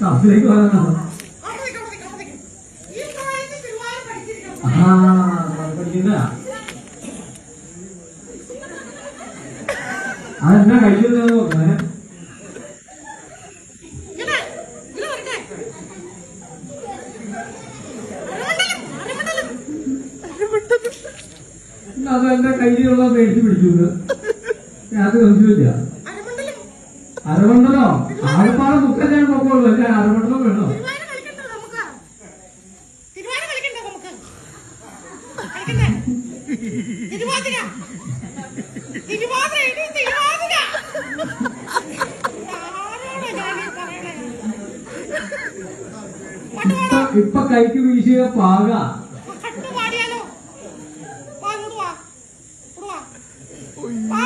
കപ്പിലേക്ക് വന്നോ ആ പഠിക്കുന്ന അതെന്നാ കഴിക്കുന്നത് നോക്കണേ അത് എന്റെ കയ്യിലുള്ള മേടിച്ച് പിടിച്ചത് അത് മനസ്സിലില്ല അരമണ്ഡലോ. ആകപ്പാടെ മുക്കം ഞാൻ നോക്കുള്ളൂ. ഞാൻ അരമണ്ഡലം വേണോ? ഇപ്പൊ കൈക്ക് വീശിയ പാക. Oh, Oy.